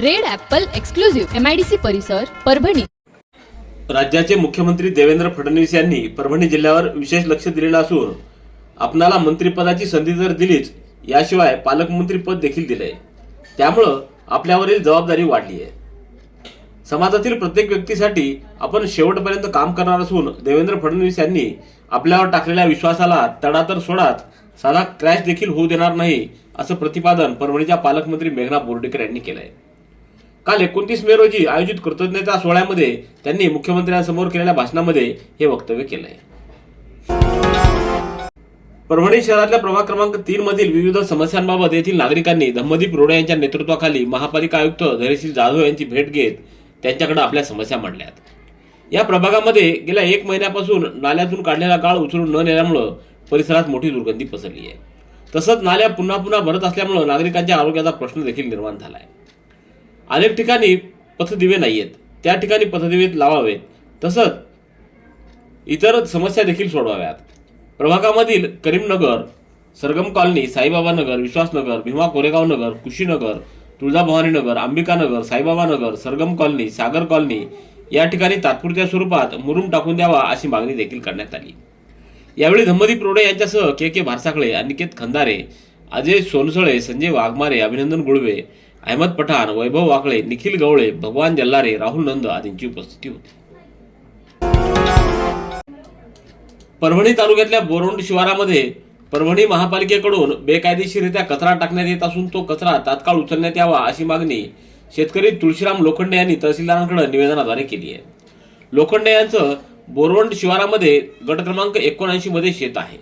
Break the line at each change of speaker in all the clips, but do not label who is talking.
Red apple exclusive MIDC परिसर परभणी.
राज्याचे मुख्यमंत्री देवेंद्र फडणवीस यांनी परभणी जिल्ह्यावर विशेष लक्ष दिलेलं असून आपणाला मंत्रिपदाची संधी जर दिलीच याशिवाय पालकमंत्रीपद देखील दिलंय त्यामुळं आपल्यावरील जबाबदारी वाढली आहे. समाजातील प्रत्येक व्यक्तीसाठी आपण शेवटपर्यंत काम करणार असून देवेंद्र फडणवीस यांनी आपल्यावर टाकलेल्या विश्वासाला तडा तर सोडाच साधा क्रॅश देखील होऊ देणार नाही असं प्रतिपादन परभणीच्या पालकमंत्री मेघना बोर्डीकर यांनी केलंय. काल एकोणतीस मे रोजी आयोजित कृतज्ञता सोहळ्यामध्ये त्यांनी मुख्यमंत्र्यांसमोर केलेल्या भाषणामध्ये हे वक्तव्य केलंय. परभणी शहरातल्या प्रभाग क्रमांक तीन मधील विविध समस्यांबाबत येथील नागरिकांनी धम्मदीप रोडे यांच्या नेतृत्वाखाली महापालिका आयुक्त धैर्यशील जाधव यांची भेट घेत त्यांच्याकडे आपल्या समस्या मांडल्यात. या प्रभागामध्ये गेल्या एक महिन्यापासून नाल्यातून काढलेला गाळ उचलून न नेल्यामुळं परिसरात मोठी दुर्गंधी पसरली आहे. तसंच नाल्या पुन्हा पुन्हा भरत असल्यामुळं नागरिकांच्या आरोग्याचा प्रश्न देखील निर्माण झालाय. अनेक ठिकाणी पथदिवे नाही आहेत त्या ठिकाणी पथदिवे लावावेत. तसंच इतर समस्या देखील सोडवाव्यात. प्रभागामधील करीमनगर सरगम कॉलनी साईबाबा नगर विश्वासनगर भीमा कोरेगाव नगर कुशीनगर तुळजाभवानी नगर अंबिका नगर साईबाबा नगर सरगम कॉलनी सागर कॉलनी या ठिकाणी तात्पुरत्या स्वरूपात मुरुम टाकून द्यावा अशी मागणी देखील करण्यात आली. यावेळी धम्मदीप रोडे यांच्यासह के के भारसाकळे अनिकेत खंदारे अजय सोनसळे संजय वाघमारे अभिनंदन गुळवे अहमद पठाण वैभव वाकळे निखिल गवळे भगवान जल्लारे राहुल नंद आदींची उपस्थिती होती. परभणी तालुक्यातल्या बोरोंड शिवारामध्ये परभणी महापालिकेकडून बेकायदेशीररित्या कचरा टाकण्यात येत असून तो कचरा तात्काळ उचलण्यात यावा अशी मागणी शेतकरी तुळशीराम लोखंडे यांनी तहसीलदारांकडे निवेदनाद्वारे केली आहे. लोखंडे यांचं बोरवंड शिवारामध्ये गट क्रमांक एकोणऐंशी मध्ये शेत आहे.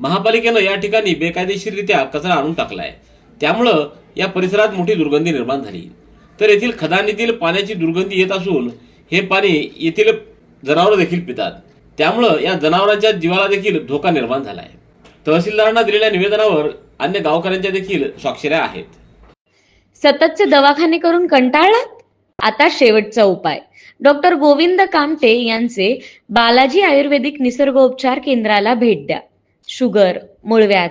महापालिकेनं या ठिकाणी बेकायदेशीररित्या कचरा आणून टाकलाय. त्यामुळं या परिसरात मोठी दुर्गंधी निर्माण झाली. तर येथील खदानीतील पाण्याची दुर्गंधी येत असून हे पाणी येथील जनावरं देखील पितात. त्यामुळं या जनावरांच्या जीवाला देखील धोका निर्माण झाला आहे तहसीलदारांना दिलेल्या निवेदनावर अन्य गावकऱ्यांच्या देखील स्वाक्षऱ्या आहेत.
सततचे दवाखाने करून कंटाळलात? आता शेवटचा उपाय. डॉक्टर गोविंद कामटे यांचे बालाजी आयुर्वेदिक निसर्गोपचार केंद्राला भेट द्या. शुगर मूळव्याध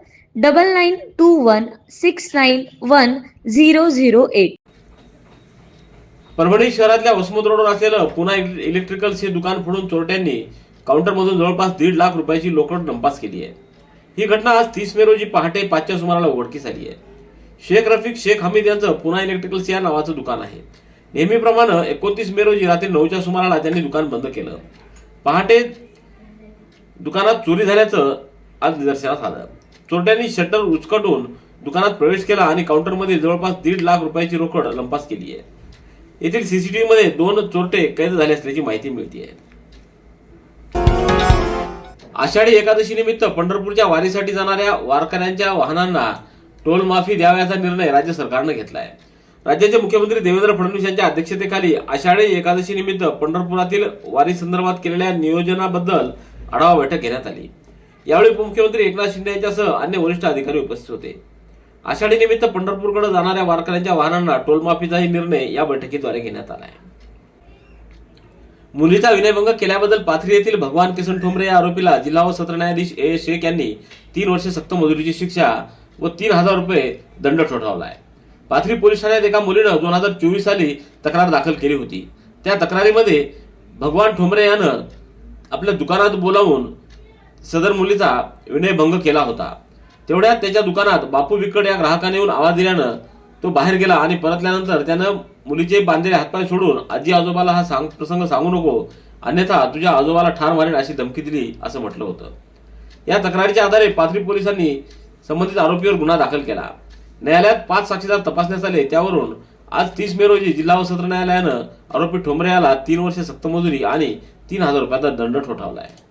double nine two one six nine one zero zero eight
Parbhani शहरातल्या वसमत रोडवर असलेलं पुन्हा इलेक्ट्रिकल्स हे दुकान फोडून चोरट्यांनी काउंटरमधून जवळपास दीड लाख रुपयाची लोकड नंपास केली आहे. ही घटना आज तीस मे रोजी पहाटे पाचच्या सुमाराला उघडकीस आली आहे. शेख रफिक शेख हमीद यांचं पुन्हा इलेक्ट्रिकल्स या नावाचं दुकान आहे. नेहमीप्रमाणे एकोणतीस मे रोजी रात्री नऊच्या सुमाराला त्यांनी दुकान बंद केलं. पहाटे दुकानात चोरी झाल्याचं आज निदर्शनास आलं. चोरट्यांनी शटर उचकटून दुकानात प्रवेश केला आणि काउंटरमध्ये जवळपास दीड लाख रुपयाची रोकड लंपास केली आहे. येथील सीसीटीव्ही मध्ये दोन चोरटे कैद झाले असल्याची माहिती मिळते आषाढी एकादशी निमित्त पंढरपूरच्या वारीसाठी जाणाऱ्या वारकऱ्यांच्या वाहनांना टोल माफी द्यावयाचा निर्णय राज्य सरकारनं घेतला आहे राज्याचे मुख्यमंत्री देवेंद्र फडणवीस यांच्या अध्यक्षतेखाली आषाढी एकादशी निमित्त पंढरपुरातील वारी संदर्भात केलेल्या नियोजनाबद्दल आढावा बैठक घेण्यात आली. यावेळी उपमुख्यमंत्री एकनाथ शिंदे यांच्यासह अन्य वरिष्ठ अधिकारी उपस्थित होते. आषाढी निमित्त पंढरपूरकडे जाणाऱ्या वारकऱ्यांच्या वाहनांना टोलमाफीचाही निर्णय या बैठकीद्वारे घेण्यात आला आहे मुलीचा विनयभंग केल्याबद्दल पाथरी येथील भगवान किसन ठोंबरे या आरोपीला जिल्हा व सत्र न्यायाधीश ए. शेख यांनी तीन वर्ष सक्त मजुरीची शिक्षा व तीन हजार रुपये दंड ठोठावला आहे पाथरी पोलीस ठाण्यात एका मुलीनं दोन हजार चोवीस साली तक्रार दाखल केली होती. त्या तक्रारीमध्ये भगवान ठोंबरे यानं आपल्या दुकानात बोलावून सदर मुलीचा विनयभंग केला होता. तेवढ्यात त्याच्या दुकानात बापू विकट या ग्राहकाने येऊन आवाज दिल्यानं तो बाहेर गेला आणि परतल्यानंतर त्यानं मुलीचे बांधलेले हातपाय सोडून आजी आजोबाला हा सांग प्रसंग सांगू नको अन्यथा तुझ्या आजोबाला ठार मारेन अशी धमकी दिली असं म्हटलं होतं. या तक्रारीच्या आधारे पाथरी पोलिसांनी संबंधित आरोपीवर गुन्हा दाखल केला. न्यायालयात पाच साक्षीदार तपासण्यात आले त्यावरून आज तीस मे रोजी जिल्हा व सत्र न्यायालयानं आरोपी ठोंबरे याला तीन वर्ष सक्तमजुरी आणि तीन हजार रुपयाचा दंड ठोठावला आहे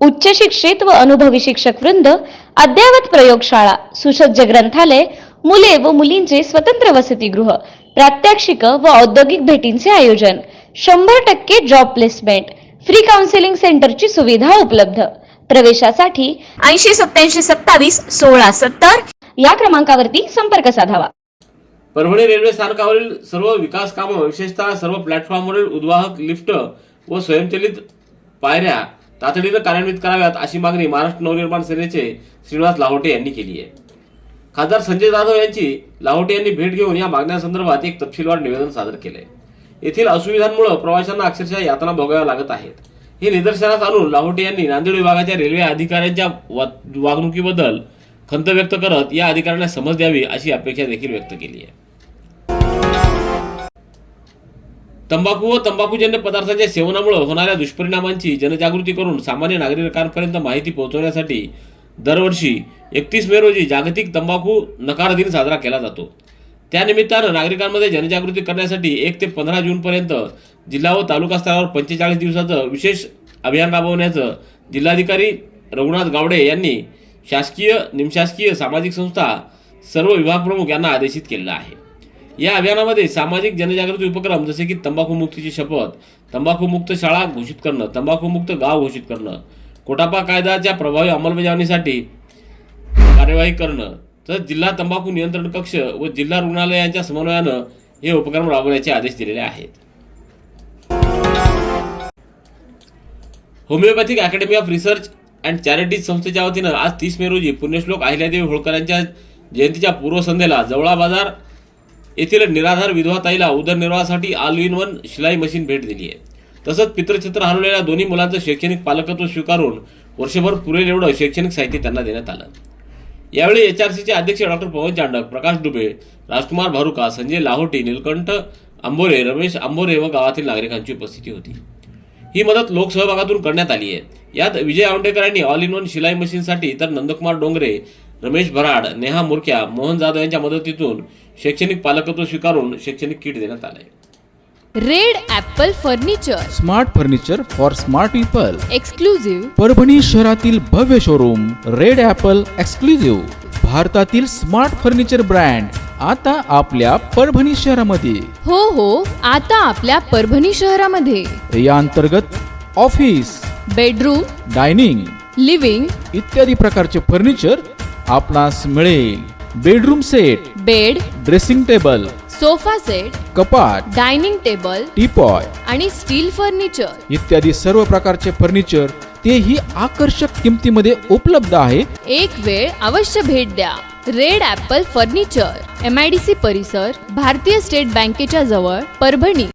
उच्च शिक्षित व अनुभवी शिक्षक वृंद अद्ययावत प्रयोगशाळा सुसज्ज ग्रंथालय मुले व मुलींचे स्वतंत्र वसतिगृह प्रात्यक्षिक व औद्योगिक भेटींचे आयोजन शंभर टक्के जॉब प्लेसमेंट फ्री काउन्सिलिंग सेंटरची सुविधा उपलब्ध. प्रवेशासाठी ऐंशी सत्याऐंशी सत्तावीस सोळा सत्तर या क्रमांकावरती संपर्क साधावा.
परभणी रेल्वे स्थानकावरील सर्व विकास कामं विशेषतः सर्व प्लॅटफॉर्मवरील उद्वाहक लिफ्ट व स्वयंचलित पायऱ्या तातडीनं कार्यान्वित कराव्यात अशी मागणी महाराष्ट्र नवनिर्माण सेनेचे श्रीनिवास लाहोटे यांनी केली आहे. खासदार संजय जाधव यांची लाहोटे यांनी भेट घेऊन या मागण्यासंदर्भात एक तपशीलवार निवेदन सादर केले येथील असुविधांमुळे प्रवाशांना अक्षरशः यातना भोगाव्या लागत आहेत. हे निदर्शनास आणून लाहोटे यांनी नांदेड विभागाच्या रेल्वे अधिकाऱ्यांच्या वागणुकीबद्दल खंत व्यक्त करत या अधिकाऱ्यांना समज द्यावी अशी अपेक्षा देखील व्यक्त केली आहे. तंबाखू व तंबाखूजन्य पदार्थाच्या सेवनामुळे होणाऱ्या दुष्परिणामांची जनजागृती करून सामान्य नागरिकांपर्यंत माहिती पोहोचवण्यासाठी दरवर्षी एकतीस मे रोजी जागतिक तंबाखू नकार दिन साजरा केला जातो. त्यानिमित्तानं नागरिकांमध्ये जनजागृती करण्यासाठी एक ते पंधरा जूनपर्यंत जिल्हा व तालुका स्तरावर पंचेचाळीस दिवसाचं विशेष अभियान राबवण्याचं जिल्हाधिकारी रघुनाथ गावडे यांनी शासकीय निमशासकीय सामाजिक संस्था सर्व विभागप्रमुख यांना आदेशित केलेलं आहे. या अभियानामध्ये सामाजिक जनजागृती उपक्रम जसे की तंबाखू मुक्तीची शपथ तंबाखूमुक्त शाळा घोषित करणं तंबाखूमुक्त गाव घोषित करणं कोटापा कायद्याच्या प्रभावी अंमलबजावणीसाठी कार्यवाही करणं तर जिल्हा तंबाखू नियंत्रण कक्ष व जिल्हा रुग्णालयांच्या समन्वयानं हे उपक्रम राबवण्याचे आदेश दिलेले आहेत. Homeopathic academy of research and charities संस्थेच्या वतीनं आज तीस मे रोजी पुण्यश्लोक अहिल्यादेवी होळकर यांच्या जयंतीच्या पूर्वसंध्येला जवळा बाजार येथील निराधार विधवा ताईला उदरनिर्वाहासाठी ऑल इन वन शिलाई मशीन भेट दिली आहे. तसंच पितृचित्र हरवलेल्या दोन्ही मुलांचं शैक्षणिक पालकत्व स्वीकारून वर्षभर पुरेल एवढं शैक्षणिक साहित्य त्यांना देण्यात आलं. यावेळी एच आर सीचे अध्यक्ष डॉक्टर पवन चांडक प्रकाश डुबे राजकुमार भारुका संजय लाहोटी निलकंठ आंबोरे रमेश आंबोरे व गावातील नागरिकांची उपस्थिती होती. ही मदत लोकसहभागातून करण्यात आली आहे. यात विजय औंडेकर यांनी ऑल इन वन शिलाई मशीनसाठी तर नंदकुमार डोंगरे रमेश भराड नेहा मुरक्या मोहन जाधव यांच्या मदतीतून शैक्षणिक पालकत्व स्वीकारून शैक्षणिक किट देण्यात आले.
Red Apple furniture.
Smart furniture for smart people.
Exclusive
Parbhani शहरातील भव्य शोरूम रेड ॲपल एक्सक्लुझिव्ह. भारतातील स्मार्ट फर्निचर ब्रँड आता आपल्या परभणी शहरामध्ये.
हो हो आता आपल्या परभणी शहरामध्ये.
या अंतर्गत ऑफिस
बेडरूम
डायनिंग
लिव्हिंग
इत्यादी प्रकारचे फर्निचर आपणास मिळेल bedroom set
bed
dressing table
sofa set
कपाट
डायनिंग टेबल
टीपॉय
आणि स्टील फर्निचर.
इत्यादी सर्व प्रकारचे फर्निचर तेही आकर्षक किमतीमध्ये उपलब्ध आहे.
एक वेळ अवश्य भेट द्या. Red apple furniture M I D C परिसर भारतीय स्टेट बँकेच्या जवळ परभणी.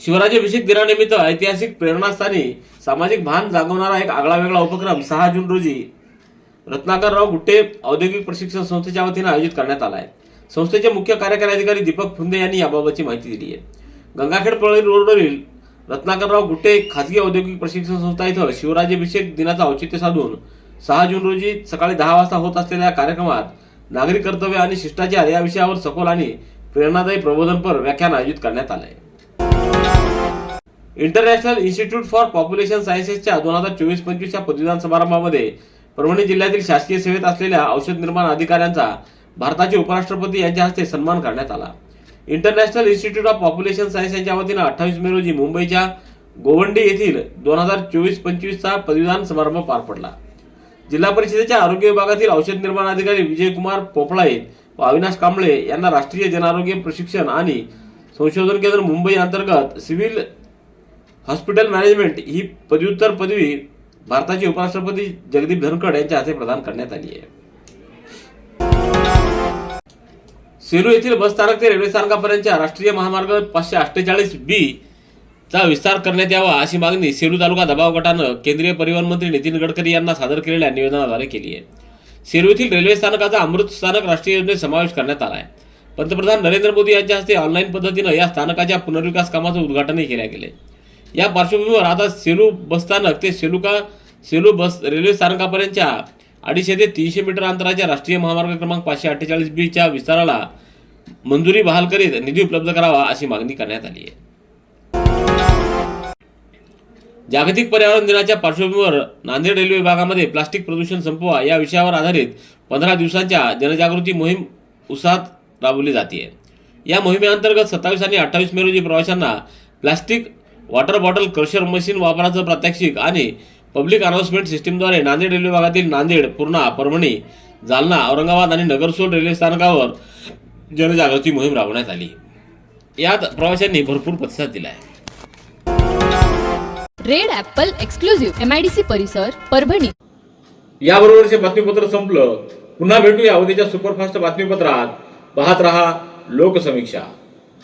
शिवराज्याभिषेक दिनानिमित्त ऐतिहासिक प्रेरणास्थानी सामाजिक भान जागवणारा एक आगळा वेगळा उपक्रम सहा जून रोजी रत्नाकरराव गुट्टे औद्योगिक प्रशिक्षण संस्थेच्या वतीनं आयोजित करण्यात आला आहे. संस्थेचे मुख्य कार्यकारी अधिकारी दीपक फुंदे यांनी याबाबतची माहिती दिली आहे. गंगाखेड पळी रोडवरील रत्नाकरराव गुट्टे खाजगी औद्योगिक प्रशिक्षण संस्था इथं शिवराज्याभिषेक दिनाचं औचित्य साधून सहा जून रोजी सकाळी दहा वाजता होत असलेल्या कार्यक्रमात नागरिक कर्तव्य आणि शिष्टाचार या विषयावर सखोल आणि प्रेरणादायी प्रबोधनपर व्याख्यान आयोजित करण्यात आलं आहे इंटरनॅशनल इन्स्टिट्यूट फॉर पॉप्युलेशन सायन्सेसच्या दोन हजार चोवीस पंचवीसच्या पदवीदान समारंभामध्ये परभणी जिल्ह्यातील शासकीय सेवेत असलेल्या औषध निर्माण अधिकाऱ्यांचा भारताचे उपराष्ट्रपती यांच्या हस्ते सन्मान करण्यात आला. International institute of population science यांच्या वतीनं अठ्ठावीस मे रोजी मुंबईच्या गोवंडी येथील दोन हजार चोवीस पंचवीसचा पदवीदान समारंभ पार पडला. जिल्हा परिषदेच्या आरोग्य विभागातील औषध निर्माण अधिकारी विजयकुमार पोपळाईत व अविनाश कांबळे यांना राष्ट्रीय जनारोग्य प्रशिक्षण आणि संशोधन केंद्र मुंबई अंतर्गत सिव्हिल हॉस्पिटल मॅनेजमेंट ही पदव्युत्तर पदवी भारताचे उपराष्ट्रपती जगदीप धनखड यांच्या हस्ते प्रदान करण्यात आली आहे. सेलू येथील बस स्थानक ते रेल्वे स्थानकापर्यंतच्या राष्ट्रीय महामार्ग पाचशे अठ्ठेचाळीस बी चा विस्तार करण्यात यावा अशी मागणी सेलू तालुका दबाव गटानं केंद्रीय परिवहन मंत्री नितीन गडकरी यांना सादर केलेल्या निवेदनाद्वारे केली आहे. सेलू येथील रेल्वे स्थानकाचा अमृत स्थानक राष्ट्रीय योजनेत समावेश करण्यात आला आहे. पंतप्रधान नरेंद्र मोदी यांच्या हस्ते ऑनलाईन पद्धतीनं या स्थानकाच्या पुनर्विकास कामाचं उद्घाटनही केले गेले या पार्श्वभूमीवर आता सेलू बसस्थानक ते सेलुका सेलू बस रेल्वे स्थानकापर्यंतच्या अडीचशे ते तीनशे मीटर अंतराच्या राष्ट्रीय महामार्ग क्रमांक पाचशे अठ्ठेचाळीस बीच्या विस्ताराला मंजुरी बहाल करीत निधी उपलब्ध करावा अशी मागणी करण्यात आली आहे. जागतिक पर्यावरण दिनाच्या पार्श्वभूमीवर नांदेड रेल्वे विभागामध्ये प्लास्टिक प्रदूषण संपवा या विषयावर आधारित पंधरा दिवसांच्या जनजागृती मोहीम उत्साहात राबवली जाते. या मोहिमेअंतर्गत सत्तावीस आणि अठ्ठावीस मे रोजी प्रवाशांना plastic water bottle crusher machine वापराचं प्रात्यक्षिक आणि पब्लिक अनाउन्समेंट सिस्टीमद्वारे नांदेड रेल्वे विभागातील नांदेड पूर्णा परभणी जालना औरंगाबाद आणि नगरसोल रेल्वे स्थानकावर जनजागृती मोहीम राबवण्यात आली. यात प्रवाशांनी भरपूर प्रतिसाद दिला आहे
red apple exclusive M I D C Parbhani Parbhani.
याबरोबरचे बातमीपत्र संपलं. पुन्हा भेटूया उद्याच्या सुपरफास्ट बातमीपत्रात. पाहत रहा लोकसमीक्षा.